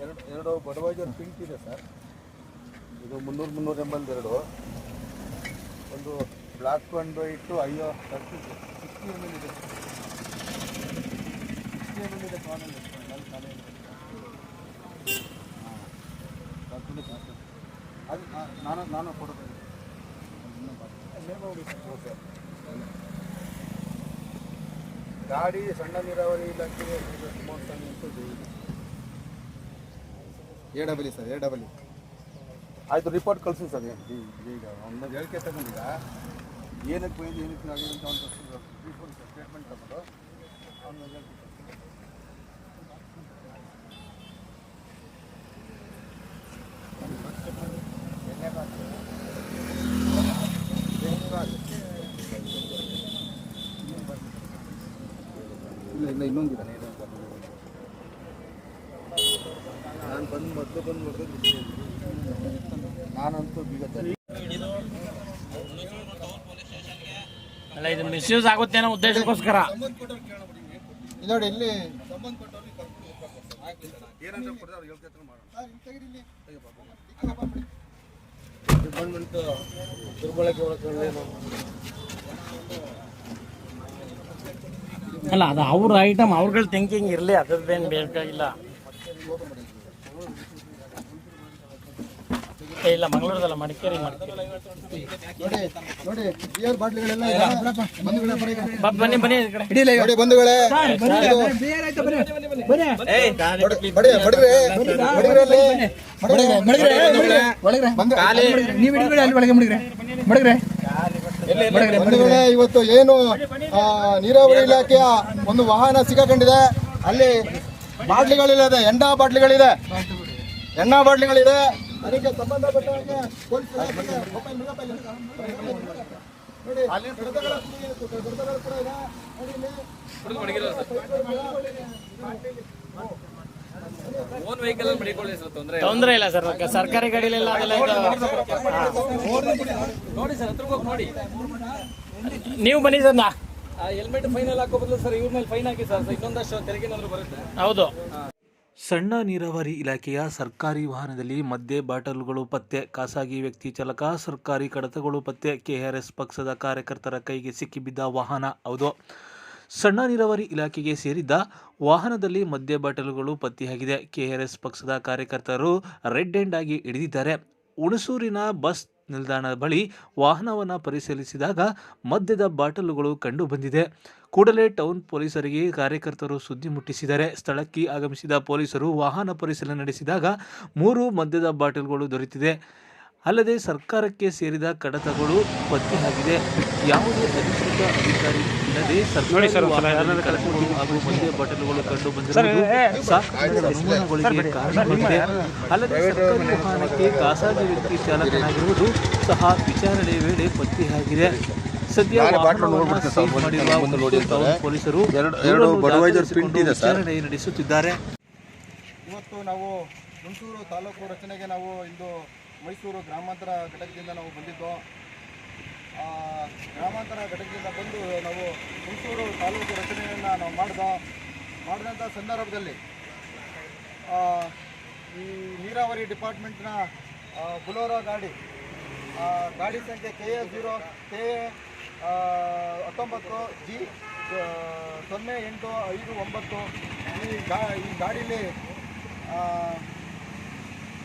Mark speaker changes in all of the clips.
Speaker 1: ಎರಡು ಎರಡು ಬಡವೈಜರ್ ಪಿಂಕ್ ಇದೆ ಸರ್. ಇದು ಮುನ್ನೂರು ಮುನ್ನೂರು ಎಂಬತ್ತು ಎರಡು. ಒಂದು ಬ್ಲಾಕ್ ಆ್ಯಂಡ್ ವೈಟು ಅಯ್ಯೋ ತರ್ಟಿ ಸಿಕ್ಸ್ಟಿ ಎಂ ಎಲ್ ಇದೆ ಸಿಕ್ಸ್ಟಿ ಎಂ ಎಲ್ ಇದೆ ಬರ್ತೀನಿ ಅದು ನಾನು ನಾನು ಕೊಡೋದು ಗಾಡಿ ಸಣ್ಣ ನೀರಾವರಿ ಇಲಾಖೆ. A double sir A double ಆಯಿತು ರಿಪೋರ್ಟ್ ಕಳಿಸಿ ಸರ್. ಈಗ ಒಂದು ಹೇಳಿಕೆ ತಗೊಂಡಿದ್ದ ಏನಕ್ಕೆ ಏನಕ್ಕೆ ಆಗಿದೆ ಅಂತ ಒಂದು ಇಲ್ಲ ಇನ್ನೊಂದಿದ್ದಾನೆ ಇನ್ನೊಂದಿದೆ ನಾನು ಬಂದು ಮೊದಲು ಬಂದು ಮೊದಲು ನಾನಂತೂ ಬೀಗ
Speaker 2: ಅಲ್ಲ ಇದು ಮಿಸ್ಯೂಸ್ ಆಗುತ್ತೆ ಅನ್ನೋ ಉದ್ದೇಶಕ್ಕೋಸ್ಕರ.
Speaker 1: ನೋಡಿ ಇಲ್ಲಿ. ದುರ್ಬಳಕೆ ಒಳಗೊಂಡೇನು
Speaker 2: ಅಲ್ಲ ಅದು ಅವ್ರ ಐಟಮ್ ಅವ್ರಗಳ ಥಿಂಕಿಂಗ್ ಇರಲಿ ಅದ್ರದ್ದೇನು ಬೇಕಾಗಿಲ್ಲ. ಏ, ಇಲ್ಲ ಮಂಗಳೂರದಲ್ಲ ಮಡಿಕೇರಿ ಮಡಿಕೇರಿ.
Speaker 1: ನೋಡಿ ನೋಡಿ ಬಿಯರ್ ಬಾಟ್ಲಿಗಳೆಲ್ಲ ಇದೆ. ಬಂಧುಗಳೇ ಬರೀ ಈಗ.
Speaker 2: ಬಾ, ಬನ್ನಿ ಬನ್ನಿ. ಈ ಕಡೆ
Speaker 1: ನೋಡಿ ಬಂಧುಗಳೇ. ಇದು- ಬಡಿ- ಬಡಿ- ಬಡಿಗ್ರೆ, ಬಡಿಗ್ರೆ ವೇಳೆ ಇವತ್ತು ಏನು ಆ, ನೀರಾವರಿ ಇಲಾಖೆಯ ಒಂದು ವಾಹನ ಸಿಕ್ಕಾಕೊಂಡಿದೆ ಅಲ್ಲಿ ಬಾಟ್ಲಿಗಳಿದೆ ಎಂಡ ಬಾಟ್ಲಿಗಳಿದೆ ಎಣ್ಣ ಬಾಟ್ಲಿಗಳಿದೆ ಅದಕ್ಕೆ ಸಂಬಂಧಪಟ್ಟ ನೋಡಿ ಅಲ್ಲಿ ಕಡತಗಳ ಕಡತಗಳು ಕೂಡ ಇದೆ ನೋಡಿ ಇಲ್ಲಿ.
Speaker 2: ತೊಂದರೆ ಇಲ್ಲ. ಸರ್ ಸರ್ಕಾರಿ ಗಾಡಿಲೆಲ್ಲ ಅದೆಲ್ಲ ಇದು
Speaker 3: ನೋಡಿ ಸರ್ ನೋಡಿ.
Speaker 2: ನೀವು ಬನ್ನಿ ಸರ್ ನಾ
Speaker 3: ಹೆಲ್ಮೆಟ್ ಫೈನಲ್ ಹಾಕೋ ಬದಲು ಸರ್ ಇವ್ರ ಮೇಲೆ ಫೈನ್ ಹಾಕಿ ಸರ್ ಇನ್ನೊಂದಷ್ಟು ತೆರಿಗೆನಾದ್ರು ಬರುತ್ತೆ?
Speaker 2: ಹೌದು.
Speaker 4: ಸಣ್ಣ ನೀರಾವರಿ ಇಲಾಖೆಯ ಸರ್ಕಾರಿ ವಾಹನದಲ್ಲಿ ಮದ್ಯ ಬಾಟಲ್ಗಳು ಪತ್ತೆ ಖಾಸಗಿ ವ್ಯಕ್ತಿ ಚಾಲಕ ಸರ್ಕಾರಿ ಕಡತಗಳು ಪತ್ತೆ ಕೆಆರ್ಎಸ್ ಪಕ್ಷದ ಕಾರ್ಯಕರ್ತರ ಕೈಗೆ ಸಿಕ್ಕಿಬಿದ್ದ ವಾಹನ ಹೌದು. ಸಣ್ಣ ನೀರಾವರಿ ಇಲಾಖೆಗೆ ಸೇರಿದ್ದ ವಾಹನದಲ್ಲಿ ಮದ್ಯ ಬಾಟಲುಗಳು ಪತ್ತೆಯಾಗಿದೆ. ಕೆಆರ್ಎಸ್ ಪಕ್ಷದ ಕಾರ್ಯಕರ್ತರು ರೆಡ್ ಹ್ಯಾಂಡ್ ಆಗಿ ಹಿಡಿದಿದ್ದಾರೆ. ಹುಣಸೂರಿನ ಬಸ್ ನಿಲ್ದಾಣದ ಬಳಿ ವಾಹನವನ್ನು ಪರಿಶೀಲಿಸಿದಾಗ ಮದ್ಯದ ಬಾಟಲುಗಳು ಕಂಡು ಬಂದಿದೆ ಕೂಡಲೇ ಟೌನ್ ಪೊಲೀಸರಿಗೆ ಕಾರ್ಯಕರ್ತರು ಸುದ್ದಿ ಮುಟ್ಟಿಸಿದರೆ ಸ್ಥಳಕ್ಕೆ ಆಗಮಿಸಿದ ಪೊಲೀಸರು ವಾಹನ ಪರಿಶೀಲನೆ ನಡೆಸಿದಾಗ ಮೂರು ಮದ್ಯದ ಬಾಟಲ್ಗಳು ದೊರೆತಿದೆ. ಅಲ್ಲದೆ ಸರ್ಕಾರಕ್ಕೆ ಸೇರಿದ ಕಡತಗಳು ಪತ್ತೆಯಾಗಿದೆ. ಯಾವುದೇ ಅಧಿಕೃತ ಅಧಿಕಾರಿ ಇಲ್ಲದೆ ಸರ್ಕಾರಿ ಹಾಗೂ ಮದ್ಯ ಬಾಟಲ್ಗಳು ಕಂಡು ಬಂದಿರುವುದು ಸಾಕಷ್ಟು ಅನುಮಾನಗಳಿಗೆ ಕಾರಣವಾಗಿದೆ. ಅಲ್ಲದೆ ಸರ್ಕಾರಿ ವಾಹನಕ್ಕೆ ಖಾಸಗಿ ವ್ಯಕ್ತಿ ಚಾಲಕನಾಗಿರುವುದು ಸಹ ವಿಚಾರಣೆ ವೇಳೆ ಪತ್ತೆಯಾಗಿದೆ. ಸದ್ಯ ಪೊಲೀಸರು ವಿಚಾರಣೆ ನಡೆಸುತ್ತಿದ್ದಾರೆ.
Speaker 1: ಇವತ್ತು ನಾವು ಹುಣಸೂರು ತಾಲೂಕು ರಚನೆಗೆ ನಾವು ಇಂದು ಮೈಸೂರು ಗ್ರಾಮಾಂತರ ಘಟಕದಿಂದ ನಾವು ಬಂದಿದ್ದು ಗ್ರಾಮಾಂತರ ಘಟಕದಿಂದ ಬಂದು ನಾವು ಮೈಸೂರು ತಾಲೂಕು ರಚನೆಯನ್ನು ನಾವು ಮಾಡಿದ ಮಾಡಿದಂಥ ಸಂದರ್ಭದಲ್ಲಿ ಈ ನೀರಾವರಿ ಡಿಪಾರ್ಟ್ಮೆಂಟ್ನ ಬುಲೋರೋ ಗಾಡಿ ಗಾಡಿ ಸಂಖ್ಯೆ K A zero, K A ಹತ್ತೊಂಬತ್ತು, ಜಿ ಸೊನ್ನೆ ಎಂಟು ಐದು ಒಂಬತ್ತು, ಈ ಗಾ, ಈ ಗಾಡೀಲಿ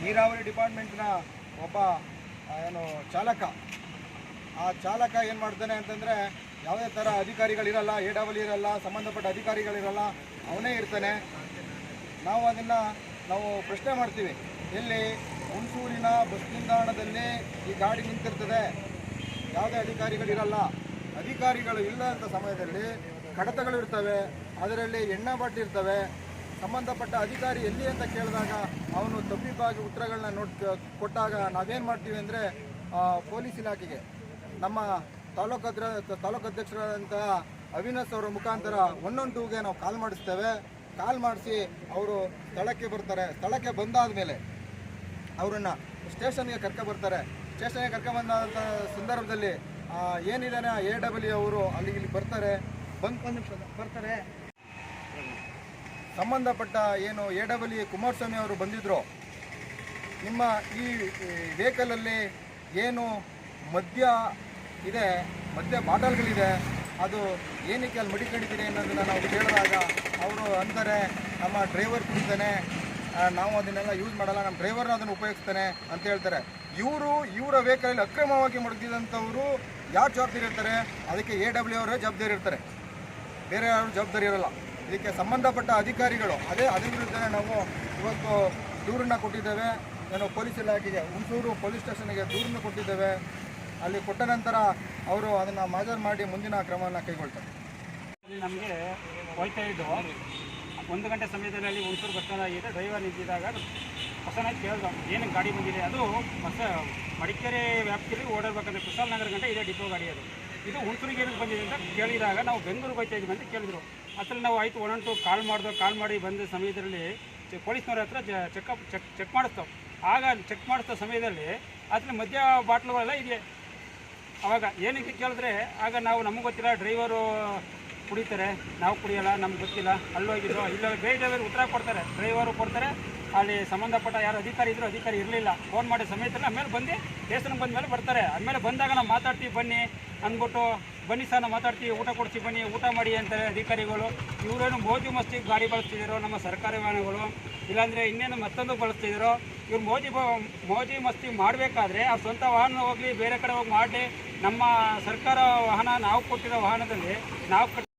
Speaker 1: ನೀರಾವರಿ ಡಿಪಾರ್ಟ್ಮೆಂಟ್ನ ಒಬ್ಬ ಏನು ಚಾಲಕ. ಆ ಚಾಲಕ ಏನು ಮಾಡ್ತಾನೆ ಅಂತಂದರೆ ಯಾವುದೇ ಥರ ಅಧಿಕಾರಿಗಳಿರಲ್ಲ ಎ ಡಬಲ್ ಇರಲ್ಲ, ಸಂಬಂಧಪಟ್ಟ ಅಧಿಕಾರಿಗಳಿರಲ್ಲ, ಅವನೇ ಇರ್ತಾನೆ. ನಾವು ಅದನ್ನು ನಾವು ಪ್ರಶ್ನೆ ಮಾಡ್ತೀವಿ. ಇಲ್ಲಿ ಹುಣಸೂರಿನ ಬಸ್ ನಿಲ್ದಾಣದಲ್ಲಿ ಈ ಗಾಡಿ ನಿಂತಿರ್ತದೆ. ಯಾವುದೇ ಅಧಿಕಾರಿಗಳಿರಲ್ಲ. ಅಧಿಕಾರಿಗಳು ಇಲ್ಲದಂಥ ಸಮಯದಲ್ಲಿ ಕಡತಗಳು ಇರ್ತವೆ. ಅದರಲ್ಲಿ ಎಣ್ಣೆ ಬಾಟ್ಲಿ ಇರ್ತವೆ. ಸಂಬಂಧಪಟ್ಟ ಅಧಿಕಾರಿ ಎಲ್ಲಿ ಅಂತ ಕೇಳಿದಾಗ ಅವನು ತಪ್ಪಿಬ್ಬಾಗಿ ಉತ್ತರಗಳನ್ನ ನೋಡ್ ಕೊಟ್ಟಾಗ ನಾವೇನು ಮಾಡ್ತೀವಿ ಅಂದರೆ ಪೊಲೀಸ್ ಇಲಾಖೆಗೆ. ನಮ್ಮ ತಾಲೂಕು ಅದ್ರ, ತಾಲೂಕು ಅಧ್ಯಕ್ಷರಾದಂತಹ ಅವಿನಾಶ್ ಅವರ ಮುಖಾಂತರ ಒನ್ ಒನ್ ಟೂಗೆ ನಾವು ಕಾಲ್ ಮಾಡಿಸ್ತೇವೆ. ಕಾಲ್ ಮಾಡಿಸಿ ಅವರು ಸ್ಥಳಕ್ಕೆ ಬರ್ತಾರೆ. ಸ್ಥಳಕ್ಕೆ ಬಂದಾದ ಮೇಲೆ ಅವರನ್ನು ಸ್ಟೇಷನ್ಗೆ ಕರ್ಕೊ ಬರ್ತಾರೆ. ಸ್ಟೇಷನ್ಗೆ ಕರ್ಕೊಂಬಂದಂಥ ಸಂದರ್ಭದಲ್ಲಿ ಏನಿದಾನೆ ಎ ಡಬ್ಲ್ಯೂ ಅವರು ಅಲ್ಲಿಗೆ ಇಲ್ಲಿ ಬರ್ತಾರೆ. ಬಂದು ಬರ್ತಾರೆ. ಸಂಬಂಧಪಟ್ಟ ಏನು ಎ ಡಬ್ಲ್ಯೂ ಕುಮಾರಸ್ವಾಮಿ ಅವರು ಬಂದಿದ್ದರು ನಿಮ್ಮ ಈ ವೆಹಿಕಲಲ್ಲಿ ಏನು ಮದ್ಯ ಇದೆ, ಮದ್ಯ ಬಾಟಲ್ಗಳಿದೆ, ಅದು ಏನಕ್ಕೆ ಅಲ್ಲಿ ಮಡಿಕೊಂಡಿದ್ದೀರಿ ಅನ್ನೋದನ್ನು ನಾವು ಕೇಳಿದಾಗ ಅವರು ಅಂತಾರೆ, ನಮ್ಮ ಡ್ರೈವರ್ ಕುಡಿತಾನೆ ನಾವು ಅದನ್ನೆಲ್ಲ ಯೂಸ್ ಮಾಡಲ್ಲ, ನಮ್ಮ ಡ್ರೈವರ್ನ ಅದನ್ನು ಉಪಯೋಗಿಸ್ತಾನೆ ಅಂತ ಹೇಳ್ತಾರೆ. ಇವರು, ಇವರ ವೆಹಿಕಲಲ್ಲಿ ಅಕ್ರಮವಾಗಿ ಮಡಗಿದಂಥವರು ಯಾರು ಜವಾಬ್ದಾರಿ ಇರ್ತಾರೆ? ಅದಕ್ಕೆ ಎ ಡಬ್ಲ್ಯೂ ಅವರೇ ಜವಾಬ್ದಾರಿ ಇರ್ತಾರೆ. ಬೇರೆ ಯಾರು ಜವಾಬ್ದಾರಿ ಇರಲ್ಲ. ಇದಕ್ಕೆ ಸಂಬಂಧಪಟ್ಟ ಅಧಿಕಾರಿಗಳು ಅದೇ ಅದ್ರ ವಿರುದ್ಧನೇ ನಾವು ಇವತ್ತು ದೂರನ್ನ ಕೊಟ್ಟಿದ್ದೇವೆ. ನಾನು ಪೊಲೀಸ್ ಇಲಾಖೆಗೆ, ಹುಣಸೂರು ಪೊಲೀಸ್ ಸ್ಟೇಷನ್ಗೆ ದೂರನ್ನು ಕೊಟ್ಟಿದ್ದೇವೆ. ಅಲ್ಲಿ ಕೊಟ್ಟ ನಂತರ ಅವರು ಅದನ್ನು ಮಾಜರ್ ಮಾಡಿ ಮುಂದಿನ ಕ್ರಮವನ್ನು ಕೈಗೊಳ್ತಾರೆ.
Speaker 5: ನಮಗೆ ಹೋಯ್ತಾ ಒಂದು ಗಂಟೆ ಸಮಯದಲ್ಲಿ ಅಲ್ಲಿ ಹುಣಸೂರು ಬಸ್ ಸ್ಟ್ಯಾಂಡ್ ಆಗಿದೆ. ಡ್ರೈವರ್ ನಿಂತಿದ್ದಾಗ ಹೊಸನಾಗಿ ಕೇಳಿದ, ಏನು ಗಾಡಿ ಬಂದಿದೆ? ಅದು ಹೊಸ ಮಡಿಕೇರಿ ವ್ಯಾಪ್ತಿಯಲ್ಲಿ ಓಡಾಡಬೇಕಂದ್ರೆ ಕುಶಾಲ್ ನಗರ ಗಂಟೆ ಇದೆ ಡಿಪೋ ಗಾಡಿ ಅದು. ಇದು ಹುಣಸೂರಿಗೆ ಏನಕ್ಕೆ ಬಂದಿದೆ ಅಂತ ಕೇಳಿದಾಗ ನಾವು ಬೆಂಗಳೂರಿಗೆ ಹೋಯ್ತಾ ಇದ್ದೀವಿ ಅಂತ ಕೇಳಿದ್ರು. ಅದ್ರಲ್ಲಿ ನಾವು ಆಯಿತು ಒನ್ ಟು ಕಾಲ್ ಮಾಡಿದೋ, ಕಾಲ್ ಮಾಡಿ ಬಂದ ಸಮಯದಲ್ಲಿ ಪೊಲೀಸ್ನವ್ರ ಹತ್ರ ಚೆಕಪ್ ಚೆಕ್ ಚೆಕ್ ಮಾಡಿಸ್ತಾವೆ. ಆಗ ಚೆಕ್ ಮಾಡಿಸ್ತಾ ಸಮಯದಲ್ಲಿ ಅದ್ರ ಮದ್ಯ ಬಾಟ್ಲುಗಳೆಲ್ಲ ಇದೆ ಅವಾಗ ಏನಕ್ಕೆ ಕೇಳಿದ್ರೆ, ಆಗ ನಾವು ನಮಗೆ ಗೊತ್ತಿಲ್ಲ, ಡ್ರೈವರು ಕುಡಿತಾರೆ, ನಾವು ಕುಡಿಯೋಲ್ಲ, ನಮ್ಗೆ ಗೊತ್ತಿಲ್ಲ, ಅಲ್ಲಿ ಹೋಗಿದ್ರು ಇಲ್ಲ, ಬೇರೆ ಡ್ರೈವರ್ ಉತ್ತರ ಕೊಡ್ತಾರೆ, ಡ್ರೈವರು ಕೊಡ್ತಾರೆ, ಅಲ್ಲಿ ಸಂಬಂಧಪಟ್ಟ ಯಾರು ಅಧಿಕಾರಿ ಇದ್ರು ಅಧಿಕಾರಿ ಇರಲಿಲ್ಲ. ಫೋನ್ ಮಾಡಿ ಸಮಯದಲ್ಲಿ ಆಮೇಲೆ ಬಂದು ಸ್ಟೇಷನ್ಗೆ ಬಂದ ಮೇಲೆ ಬರ್ತಾರೆ. ಆಮೇಲೆ ಬಂದಾಗ ನಾವು ಮಾತಾಡ್ತೀವಿ, ಬನ್ನಿ ಅಂದ್ಬಿಟ್ಟು ಬನ್ನಿ ಸರ್, ನಾವು ಮಾತಾಡ್ತೀವಿ, ಊಟ ಕೊಡ್ತೀವಿ ಬನ್ನಿ, ಊಟ ಮಾಡಿ ಅಂತಾರೆ ಅಧಿಕಾರಿಗಳು. ಇವರೇನು ಮೋಜು ಮಸ್ತಿ ಗಾಡಿ ಬಳಸ್ತಿದ್ದೀರೋ ನಮ್ಮ ಸರ್ಕಾರಿ ವಾಹನಗಳು, ಇಲ್ಲಾಂದರೆ ಇನ್ನೇನು ಮತ್ತೊಂದು ಬಳಸ್ತಿದ್ದೀರೋ ಇವ್ರು ಮೋಜಿ ಮೋಜಿ ಮಸ್ತಿ ಮಾಡಬೇಕಾದ್ರೆ ಅವ್ರ ಸ್ವಂತ ವಾಹನ ಹೋಗಲಿ, ಬೇರೆ ಕಡೆ ಹೋಗಿ ಮಾಡಲಿ. ನಮ್ಮ ಸರ್ಕಾರ ವಾಹನ, ನಾವು ಕೊಟ್ಟಿರೋ ವಾಹನದಲ್ಲಿ ನಾವು